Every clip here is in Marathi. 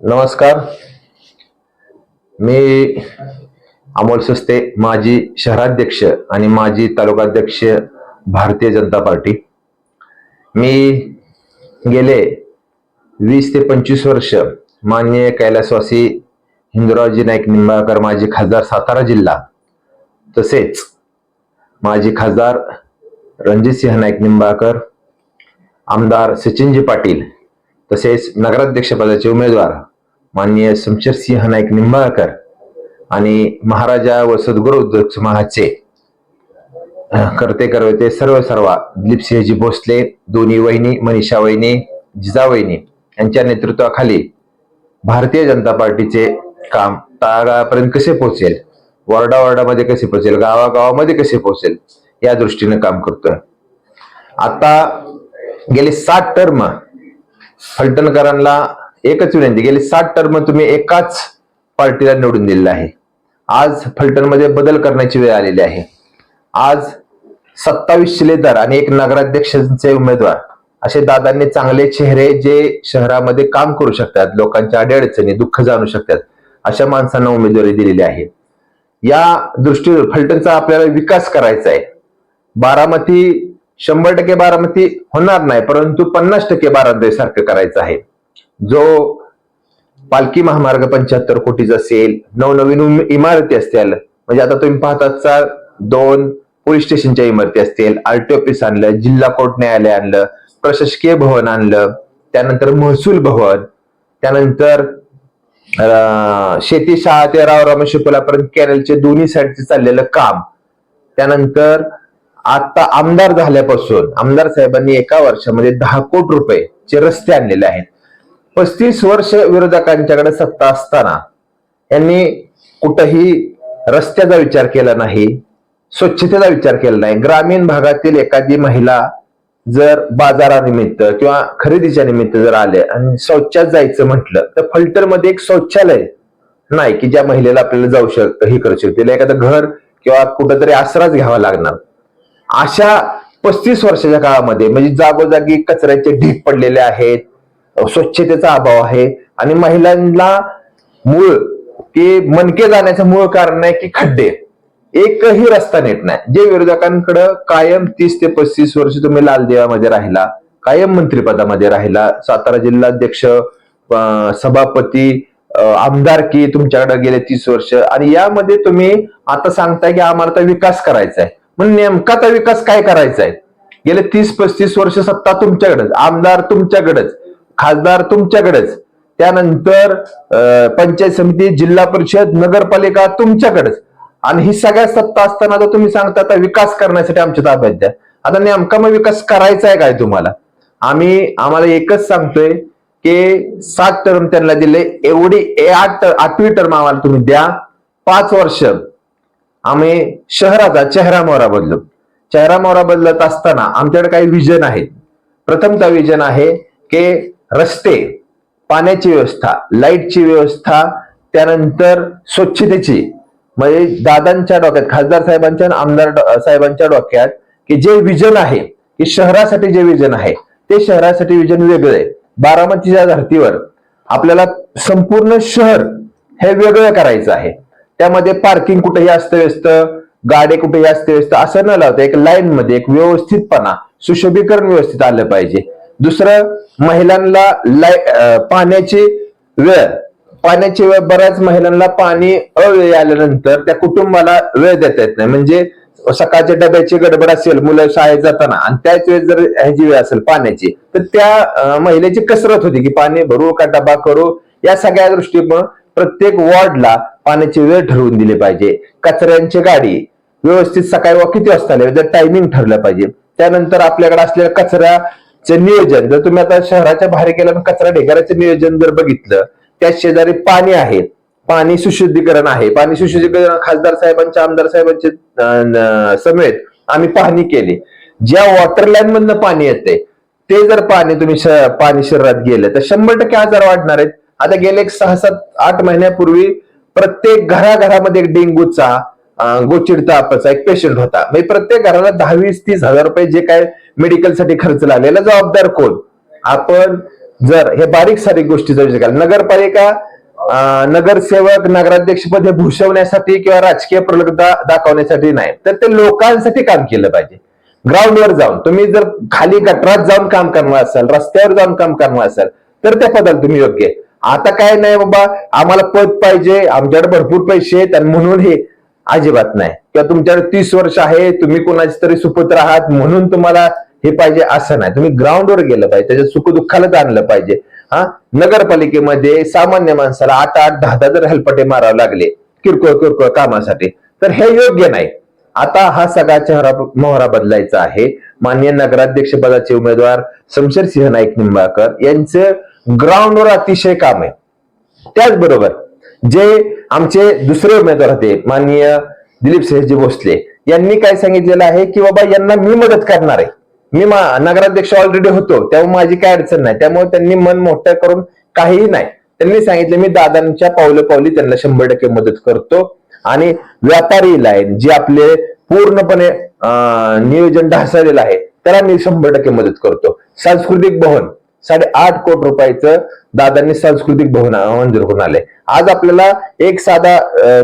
नमस्कार. मी अमोल सस्ते माजी शहराध्यक्ष आणि माजी तालुकाध्यक्ष भारतीय जनता पार्टी. मी गेले वीस ते पंचवीस वर्ष माननीय कैलासवासी हिंदुरावजी नाईक निंबाळकर माजी खासदार सातारा जिल्हा तसेच माजी खासदार रणजितसिंह नाईक निंबाळकर आमदार सचिनजी पाटील तसेच नगराध्यक्षपदाचे उमेदवार माननीय शमशेरसिंह नाईक निंबाळकर आणि महाराजा व सद्गुरु उद्योग करते करवते सर्व सर्व दिलीपसिंहजी भोसले दोन्ही वहिनी मनीषा वहिनी जिजा वहिनी यांच्या नेतृत्वाखाली भारतीय जनता पार्टीचे काम तळागाळापर्यंत कसे पोहोचेल? वॉर्डा वॉर्डामध्ये कसे पोहोचेल? गावागावामध्ये कसे पोहोचेल? या दृष्टीने काम करतोय. आता गेले सात टर्म फलटणकरांना एकच विनंती गेली सात टर्म तुम्ही एकाच पार्टीला निवडून दिलेला आहे. आज फलटणमध्ये बदल करण्याची वेळ आलेली आहे. आज सत्तावीस शिलेदार आणि एक नगराध्यक्षांचे उमेदवार असे दादांनी चांगले चेहरे जे शहरामध्ये काम करू शकतात लोकांच्या अडीअडचणी दुःख जाणू शकतात अशा माणसांना उमेदवारी दिलेली आहे. या दृष्टीवर फलटणचा आपल्याला विकास करायचा आहे. बारामती शंभर टक्के बारामती होणार नाही परंतु पन्नास टक्के बारामती सारखं करायचं आहे. जो पालखी महामार्ग पंच्याहत्तर कोटीचा असेल नवनवीन इमारती असतील. म्हणजे आता तुम्ही पाहताचा दोन पोलीस स्टेशनच्या इमारती असतील आरटी ऑफिस आणलं जिल्हा कोर्ट न्यायालय आणलं प्रशासकीय भवन आणलं त्यानंतर महसूल भवन त्यानंतर शेती शाळा ते रावराम शिपलापर्यंत कॅनलचे दोन्ही साईडचे चाललेलं काम. त्यानंतर आता आमदार झाल्यापासून आमदार साहेबांनी एका वर्षामध्ये दहा कोटी रुपये चे रस्ते आणलेले आहेत. पस्तीस वर्ष विरोधकांच्याकडे सत्ता असताना यांनी कुठंही रस्त्याचा विचार केला नाही स्वच्छतेचा विचार केला नाही. ग्रामीण भागातील एखादी महिला जर बाजारानिमित्त किंवा खरेदीच्या निमित्त जर आले आणि शौचात जायचं म्हटलं तर फलटरमध्ये एक शौचालय नाही की ज्या महिलेला आपल्याला जाऊ शक हे करू शकतो. तिला एखादं घर किंवा कुठंतरी आसराच घ्यावा लागणार. अशा पस्तीस वर्षाच्या काळामध्ये म्हणजे जागोजागी कचऱ्याचे ढीक पडलेले आहेत स्वच्छतेचा अभाव आहे. आणि महिलांना मूळ ते मनके जाण्याचं मूळ कारण आहे की खड्डे. एकही रस्ता नेत नाही. जे विरोधकांकडे कायम तीस ते पस्तीस वर्ष तुम्ही लालदेवामध्ये राहिला कायम मंत्रिपदामध्ये राहिला सातारा जिल्हाध्यक्ष सभापती आमदार की तुमच्याकडे गेले तीस वर्ष. आणि यामध्ये तुम्ही आता सांगताय की आम्हाला तर विकास करायचा आहे मग नेमका तर विकास काय करायचा आहे गेले तीस पस्तीस वर्ष सत्ता तुमच्याकडेच आमदार तुमच्याकडेच. खासदार तुमच्याकडेच. त्यानंतर पंचायत समिती जिल्हा परिषद नगरपालिका तुमच्याकडेच. आणि ही सगळ्या सत्ता असताना आता तुम्ही सांगता आता विकास करण्यासाठी आमच्या ताब्यात द्या. आता नेमका मग विकास करायचा आहे काय तुम्हाला? आम्ही आम्हाला एकच सांगतोय की सात टर्म त्यांना दिले. एवढी ए- आठ आठवी टर्म आम्हाला तुम्ही द्या. पाच वर्ष आम्ही शहराचा चेहरा मोहरा बदलू. चेहरा मोहरा बदलत असताना आमच्याकडे काही विजन आहे प्रथमचा विजन आहे की रस्ते पाण्याची व्यवस्था लाईटची व्यवस्था त्यानंतर स्वच्छतेची. म्हणजे दादांच्या डोक्यात खासदार साहेबांच्या आणि आमदार साहेबांच्या डोक्यात की जे विजन आहे की शहरासाठी जे विजन आहे ते शहरासाठी विजन वेगळं आहे. बारामतीच्या धर्तीवर आपल्याला संपूर्ण शहर हे वेगळं करायचं आहे. त्यामध्ये पार्किंग कुठेही अस्तव्यस्त गाडे कुठेही अस्तव्यस्त असं न लावता एक लाईन मध्ये एक व्यवस्थितपणा सुशोभीकरण व्यवस्थित आलं पाहिजे. दुसरं महिलांना लाय पाण्याची वेळ. पाण्याची वेळ बऱ्याच महिलांना पाणी अवेळी आल्यानंतर त्या कुटुंबाला वेळ देता येत नाही. म्हणजे सकाळच्या डब्याची गडबड असेल मुलं शाळेत जाताना आणि त्याच वेळेस जर ह्याची वेळ असेल पाण्याची तर त्या महिलेची कसरत होती की पाणी भरू का डबा करू? या सगळ्या दृष्टीमुळे प्रत्येक वॉर्डला पाण्याची वेळ ठरवून दिली पाहिजे. कचऱ्यांची गाडी व्यवस्थित सकाळी वा किती वाजता आले? जर टायमिंग ठरलं पाहिजे. त्यानंतर आपल्याकडे असलेल्या कचरा नियोजन. जर तुम्ही आता शहराच्या बाहेर गेला कचरा ढेगाऱ्याचं नियोजन जर बघितलं त्या शेजारी पाणी आहे. पाणी सुशुद्धीकरण आहे. पाणी सुशुद्धीकरण खासदार साहेबांच्या आमदार साहेबांचे समेत आम्ही पाहणी केली. ज्या वॉटर लाईन मधनं पाणी येते ते जर पाणी तुम्ही श- पाणी शरीरात गेलं तर शंभर टक्के आजार वाढणार आहेत. आता गेले एक सहा सात आठ महिन्यापूर्वी प्रत्येक घराघरामध्ये एक गोचिडता आपचा एक पेशंट होता. म्हणजे प्रत्येक घराला दहा वीस तीस हजार रुपये जे काय मेडिकलसाठी खर्च लागलेला जबाबदार कोण? आपण जर हे बारीक सारीक गोष्टीचा विचार केला नगरपालिका नगरसेवक नगराध्यक्ष पद हे भूषवण्यासाठी किंवा राजकीय प्रलब्धता दाखवण्यासाठी नाही. तर ते लोकांसाठी काम केलं पाहिजे. ग्राउंडवर जाऊन तुम्ही जर खाली गटरात जाऊन काम करणार असाल रस्त्यावर जाऊन काम करणार असाल तर त्या पदाला तुम्ही योग्य आता काय नाही बाबा आम्हाला पद पाहिजे आमच्याकडे भरपूर पैसे आहेत आणि म्हणून हे अजिबात नाही. किंवा तुमच्याकडे तीस वर्ष आहे तुम्ही कोणाचे तरी सुपुत्र आहात म्हणून तुम्हाला हे पाहिजे असं नाही. तुम्ही ग्राउंडवर गेलं पाहिजे त्याच्या सुखदुःखाला जाणलं पाहिजे. हा? नगरपालिकेमध्ये सामान्य माणसाला आठ आठ दहा दहा जर हेलपटे मारावे लागले किरकोळ किरकोळ कामासाठी तर हे योग्य नाही. आता हा सगळा चेहरा मोहरा बदलायचा आहे. मान्य नगराध्यक्ष पदाचे उमेदवार शमशेर सिंह नाईक निंबाळकर यांचं ग्राउंडवर अतिशय काम आहे. त्याचबरोबर जे आमचे दुसरे उमेदवार होते माननीय दिलीप सहजी भोसले यांनी काय सांगितलेलं आहे की बाबा यांना मी मदत करणार आहे. मी नगराध्यक्ष ऑलरेडी होतो त्यामुळे माझी काय अडचण नाही. त्यामुळे त्यांनी मन मोठं करून काहीही नाही. त्यांनी सांगितलं मी दादांच्या पावलं पावली त्यांना शंभर टक्के मदत करतो. आणि व्यापारी लाईन जे आपले पूर्णपणे नियोजन ढासळलेलं आहे त्याला मी शंभर टक्के मदत करतो. सांस्कृतिक भवन साडेआठ कोटी रुपयाचं दादांनी सांस्कृतिक भवन मंजूर करून आले. आज आपल्याला एक साधा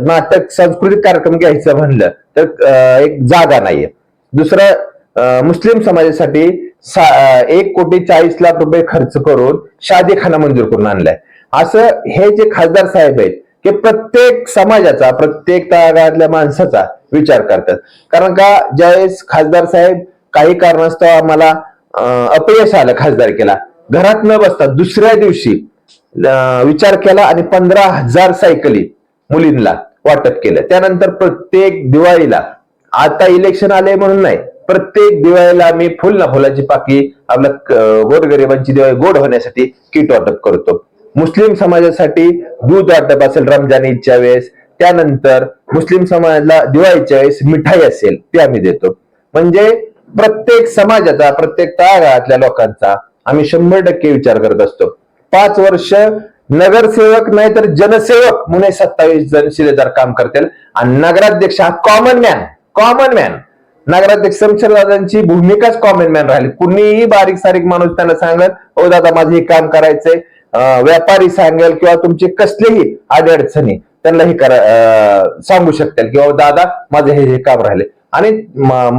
नाटक सांस्कृतिक कार्यक्रम घ्यायचं म्हणलं तर एक जागा नाहीये. दुसरं मुस्लिम समाजासाठी एक कोटी चाळीस लाख रुपये खर्च करून शादीखाना मंजूर करून आणलाय. असं हे जे खासदार साहेब आहेत की प्रत्येक समाजाचा प्रत्येक तळागाळातल्या माणसाचा विचार करतात. कारण का ज्यावेळेस खासदार साहेब काही कारणास्तव आम्हाला अपयश आलं खासदारकीला घरात न बसता दुसऱ्या दिवशी अं, विचार केला आणि पंधरा हजार सायकली मुलींना वाटप केलं. त्यानंतर प्रत्येक दिवाळीला आता इलेक्शन आले म्हणून नाही प्रत्येक दिवाळीला आम्ही फुल ना फुलाची पाकी आपल्या गोरगरिबांची दिवाळी गोड होण्यासाठी किट वाटप करतो. मुस्लिम समाजासाठी दूध वाटप असेल रमजान ईदच्या वेळेस त्यानंतर मुस्लिम समाजाला दिवाळीच्या वेळेस मिठाई असेल ते आम्ही देतो. म्हणजे प्रत्येक समाजाचा प्रत्येक तळागाळातल्या लोकांचा आम्ही शंभर टक्के विचार करत असतो. पाच वर्ष नगरसेवक नाही तर जनसेवक म्हणून सत्तावीस जण शिलेदार काम करतील. आणि नगराध्यक्ष हा कॉमन मॅन कॉमन मॅन नगराध्यक्ष शमशेरदादांची भूमिकाच कॉमन मॅन राहिली. कुणीही बारीक सारीक माणूस त्यांना सांगत ओ दादा माझं हे काम करायचंय. व्यापारी सांगेल किंवा तुमचे कसलेही अडचणी त्यांना हे करा अं, सांगू शकतील किंवा दादा माझं हे हे काम राहिले. आणि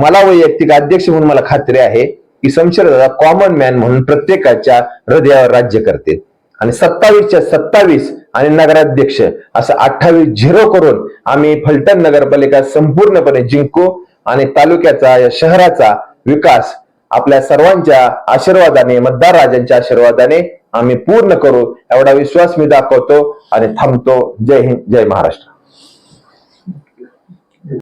मला वैयक्तिक अध्यक्ष म्हणून मला खात्री आहे की शमशेर कॉमन मॅन म्हणून प्रत्येकाच्या हृदयावर राज्य करते. आणि सत्तावीसच्या सत्तावीस आणि नगराध्यक्ष असं अठ्ठावीस झिरो करून आम्ही फलटण नगरपालिका संपूर्णपणे जिंकू आणि तालुक्याचा या शहराचा विकास आपल्या सर्वांच्या आशीर्वादाने मतदार राजांच्या आशीर्वादाने आम्ही पूर्ण करू एवढा विश्वास मी दाखवतो आणि थांबतो. जय हिंद जय महाराष्ट्र.